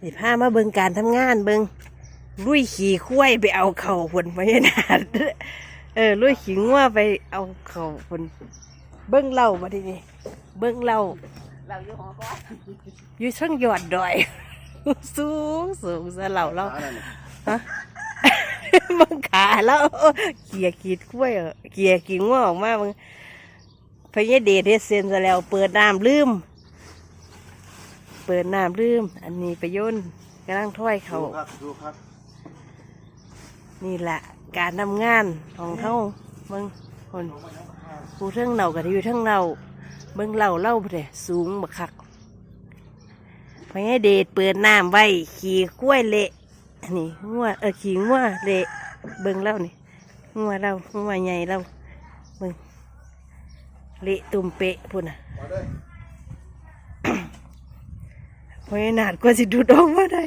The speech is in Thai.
สิพามาเบิ่งการทำงานเบิ่งลุยขี่คุ้ยไปเอาเข่าผลพญานาคเออลุยขี่งัวไปเอาเข่าผลเบิ่งเหล่ามาทีนี้เบิ่งเหล่าเราอยู่หอก้อนอยู่ช่างยอดดอย สูงสูงซะเหล่าเราฮะมึงขาแล้วเกียร์กีดกล้วยเหรอเกียร์กีงัวออกมามึงพญาเดชเฮ็ดเซนซะแล้ว เปิดน้ำลืม เปิดน้ำลืม อันนี้ประโยชน์กำลังถ้อยเขา ดูครับดูครับนี่แหละการทำงานของเขามึงคนผู้เทิงเรากับอยู่เทิงเราเบิ่งเราเล่าไปเลยสูงบักคักพญาเดชเปิดน้ำไว้ขี่กล้วยเละนี่งัวเออขี่งัวเละเบิ่งเล่านี่งัวเรางัวใหญ่เราเบิ่งเละตุ่มเปะพุ่นน่ะ มาเด้อพญานาดกว่าสิดูดออกมาได้